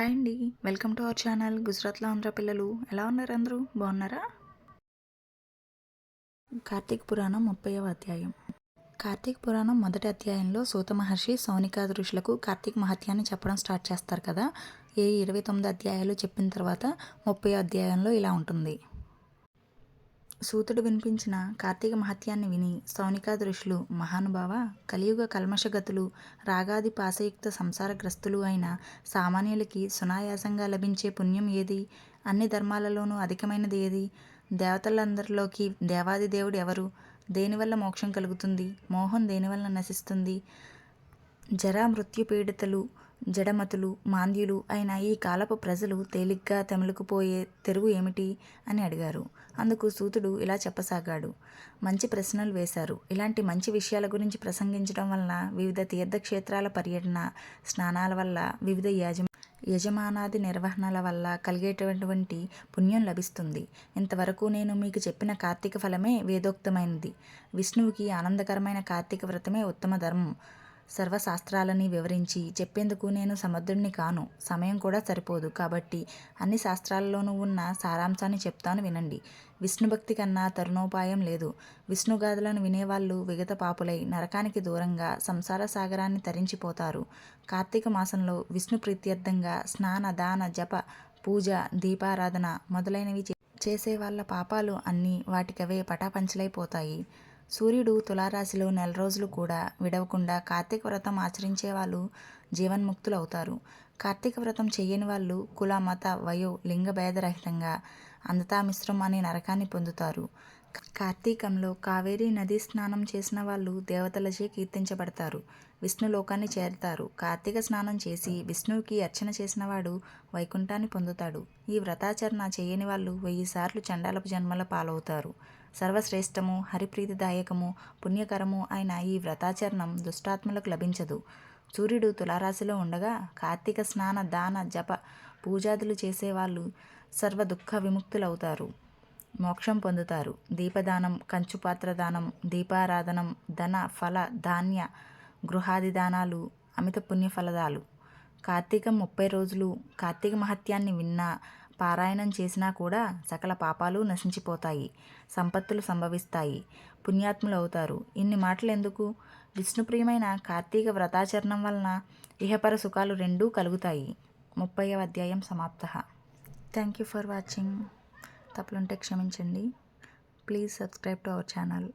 Hi అండి. Welcome to our channel గుజరాత్లో ఆంధ్ర పిల్లలు. ఎలా ఉన్నారు అందరూ? బాగున్నారా? కార్తీక్ పురాణం ముప్పైవ అధ్యాయం. కార్తీక్ పురాణం మొదటి అధ్యాయంలో సూత మహర్షి సౌనికాది ఋషులకు కార్తీక్ మహత్యాన్ని చెప్పడం స్టార్ట్ చేస్తారు కదా. ఏ ఇరవై తొమ్మిది అధ్యాయాలు చెప్పిన తర్వాత ముప్పై అధ్యాయంలో ఇలా ఉంటుంది. సూతుడు వినిపించిన కార్తీక మహత్యాన్ని విని సౌనికాది ఋషులు మహానుభావ కలియుగ కల్మషగతులు రాగాది పాశయుక్త సంసారగ్రస్తులు అయిన సామాన్యులకి సునాయాసంగా లభించే పుణ్యం ఏది? అన్ని ధర్మాలలోనూ అధికమైనది ఏది? దేవతలందరిలోకి దేవాది దేవుడు ఎవరు? దేనివల్ల మోక్షం కలుగుతుంది? మోహం దేనివల్ల నశిస్తుంది? జరా మృత్యు పీడితలు జడమతులు మాంద్యులు అయిన ఈ కాలపు ప్రజలు తేలిగ్గా తెమలుకుపోయే తెరువు ఏమిటి? అని అడిగారు. అందుకు సూతుడు ఇలా చెప్పసాగాడు. మంచి ప్రశ్నలు వేశారు. ఇలాంటి మంచి విషయాల గురించి ప్రసంగించడం వలన వివిధ తీర్థక్షేత్రాల పర్యటన స్నానాల వల్ల వివిధ యాజమ యజమానాది నిర్వహణల వల్ల కలిగేటటువంటి పుణ్యం లభిస్తుంది. ఇంతవరకు నేను మీకు చెప్పిన కార్తీక ఫలమే వేదోక్తమైనది. విష్ణువుకి ఆనందకరమైన కార్తీక వ్రతమే ఉత్తమ ధర్మం. సర్వశాస్త్రాలని వివరించి చెప్పేందుకు నేను సమర్థుడిని కాను. సమయం కూడా సరిపోదు. కాబట్టి అన్ని శాస్త్రాలలోనూ ఉన్న సారాంశాన్ని చెప్తాను వినండి. విష్ణుభక్తి కన్నా తరుణోపాయం లేదు. విష్ణుగాథలను వినేవాళ్ళు విగత పాపులై నరకానికి దూరంగా సంసార సాగరాన్ని తరించిపోతారు. కార్తీక మాసంలో విష్ణు ప్రీత్యర్థంగా స్నాన దాన జప పూజ దీపారాధన మొదలైనవి చేసే వాళ్ళ పాపాలు అన్నీ వాటికవే పటాపంచలైపోతాయి. సూర్యుడు తులారాశిలో నెల రోజులు కూడా విడవకుండా కార్తీక వ్రతం ఆచరించే వాళ్ళు జీవన్ముక్తులు అవుతారు. కార్తీక వ్రతం చేయని వాళ్ళు కుల మత వయో లింగ భేదరహితంగా మిశ్రం అనే నరకాన్ని పొందుతారు. కార్తీకంలో కావేరీ నదీ స్నానం చేసిన వాళ్ళు దేవతలచే కీర్తించబడతారు. విష్ణు లోకాన్ని చేరుతారు. కార్తీక స్నానం చేసి విష్ణువుకి అర్చన చేసిన వాడు వైకుంఠాన్ని పొందుతాడు. ఈ వ్రతాచరణ చేయని వాళ్ళు వెయ్యి సార్లు చండాలపు జన్మల పాలవుతారు. సర్వశ్రేష్టము హరిప్రీతిదాయకము పుణ్యకరము అయిన ఈ వ్రతాచరణం దుష్టాత్మలకు లభించదు. సూర్యుడు తులారాశిలో ఉండగా కార్తీక స్నాన దాన జప పూజాదులు చేసేవాళ్ళు సర్వ దుఃఖ విముక్తులవుతారు. మోక్షం పొందుతారు. దీపదానం కంచుపాత్ర దానం దీపారాధనం ధన ఫల ధాన్య గృహాది దానాలు అమిత పుణ్యఫలదాలు కార్తీకం ముప్పై రోజులు కార్తీక మహత్యాన్ని విన్నా పారాయణం చేసినా కూడా సకల పాపాలు నశించిపోతాయి. సంపత్తులు సంభవిస్తాయి. పుణ్యాత్ములు అవుతారు. ఇన్ని మాటలు ఎందుకు? విష్ణుప్రియమైన కార్తీక వ్రతాచరణం వలన ఇహపర సుఖాలు రెండూ కలుగుతాయి. ముప్పై అధ్యాయం సమాప్త. థ్యాంక్ యూ ఫర్ వాచింగ్ తప్పులుంటే క్షమించండి. Please subscribe to our channel.